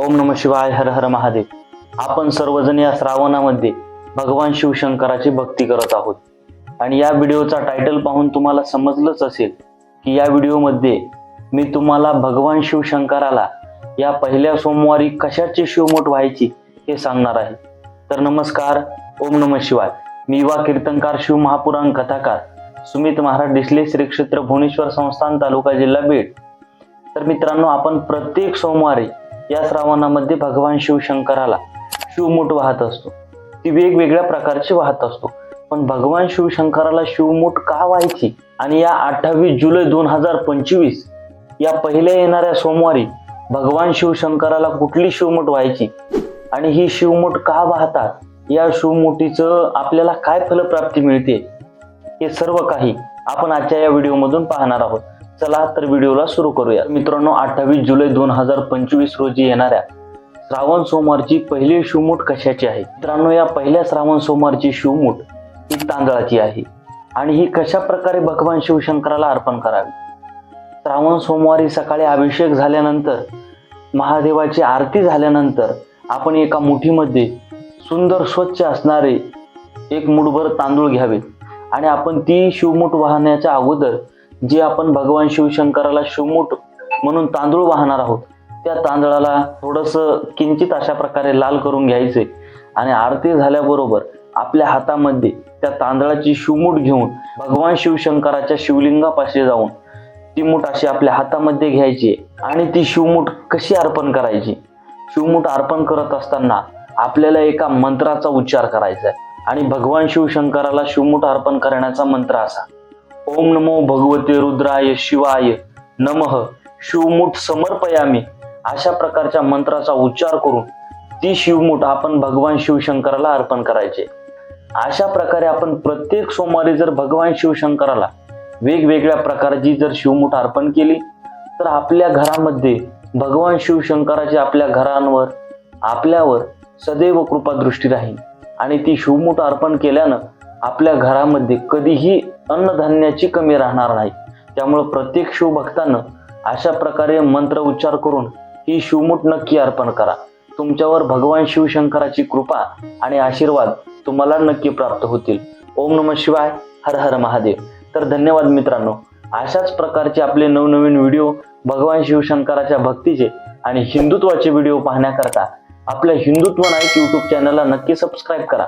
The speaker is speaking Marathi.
ओम नम शिवाय हर हर महादेव. आपण सर्वजण या श्रावणामध्ये भगवान शिवशंकराची भक्ती करत आहोत. आणि या व्हिडिओचा टायटल पाहून तुम्हाला समजलंच असेल की या व्हिडिओमध्ये मी तुम्हाला भगवान शिवशंकराला या पहिल्या सोमवारी कशाची शिवमोट व्हायची हे सांगणार आहे. तर नमस्कार ओम नम शिवाय. मी युवा कीर्तनकार शिव महापुराण कथाकार सुमित महाराज डिसले श्री क्षेत्र भुवनेश्वर संस्थान तालुका जिल्हा बीड. तर मित्रांनो आपण प्रत्येक सोमवारी या श्रावणामध्ये भगवान शिवशंकराला शिवमूठ वाहत असतो. ती वेगवेगळ्या प्रकारची वाहत असतो. पण भगवान शिवशंकराला शिवमूठ का व्हायची? आणि या अठ्ठावीस जुलै दोन हजार पंचवीस या पहिल्या येणाऱ्या सोमवारी भगवान शिवशंकराला कुठली शिवमूठ व्हायची? आणि ही शिवमूठ का वाहतात? या शिवमुठीचं आपल्याला काय फलप्राप्ती मिळते? हे सर्व काही आपण आजच्या या व्हिडिओमधून पाहणार आहोत. चला तर व्हिडिओला सुरू करूया. मित्रांनो अठ्ठावीस जुलै दोन हजार पंचवीस रोजी येणाऱ्या श्रावण सोमवारची पहिली शिवमूठ कशाची आहे? मित्रांनो या पहिल्या श्रावण सोमवारची शिवमूठ ही तांदळाची आहे. आणि ही कशा प्रकारे भगवान शिवशंकराला अर्पण करावी? श्रावण सोमवारी सकाळी अभिषेक झाल्यानंतर महादेवाची आरती झाल्यानंतर आपण एका मुठीमध्ये सुंदर स्वच्छ असणारे एक मुठभर तांदूळ घ्यावे आणि आपण ती शिवमूठ वाहण्याच्या अगोदर जे आपण भगवान शिवशंकराला शिवमूठ म्हणून तांदूळ वाहणार आहोत त्या तांदळाला थोडस किंचित अशा प्रकारे लाल करून घ्यायचे आणि आरती झाल्याबरोबर आपल्या हातामध्ये त्या तांदळाची शिवमूठ घेऊन भगवान शिवशंकराच्या शिवलिंगापाशी जाऊन ती मूठ अशी आपल्या हातामध्ये घ्यायची आणि ती शिवमूठ कशी अर्पण करायची? शिवमूठ अर्पण करत असताना आपल्याला एका मंत्राचा उच्चार करायचा आहे. आणि भगवान शिवशंकराला शिवमूठ अर्पण करण्याचा मंत्र असा. ओम नमो भगवते रुद्राय शिवाय नमः. शिवमुठ समर्पयामी. अशा प्रकारच्या मंत्राचा उच्चार करून ती शिवमुठ आपण भगवान शिवशंकराला अर्पण करायचे. अशा प्रकारे आपण प्रत्येक सोमवारी जर भगवान शिवशंकराला वेगवेगळ्या प्रकारची जर शिवमुठ अर्पण केली तर आपल्या घरामध्ये भगवान शिवशंकराची आपल्या घरांवर आपल्यावर सदैव कृपा दृष्टी राहील. आणि ती शिवमुठ अर्पण केल्यानं आपल्या घरामध्ये कधीही अन्नधान्याची कमी राहणार नाही. त्यामुळं प्रत्येक शिवभक्तानं अशा प्रकारे मंत्र उच्चार करून ही शिवमूठ नक्की अर्पण करा. तुमच्यावर भगवान शिवशंकराची कृपा आणि आशीर्वाद तुम्हाला नक्की प्राप्त होतील. ओम नम शिवाय हर हर महादेव. तर धन्यवाद मित्रांनो. अशाच प्रकारचे आपले नवनवीन व्हिडिओ भगवान शिवशंकराच्या भक्तीचे आणि हिंदुत्वाचे व्हिडिओ पाहण्याकरता आपल्या हिंदुत्व नाईक यूट्यूब चॅनलला नक्की सबस्क्राईब करा.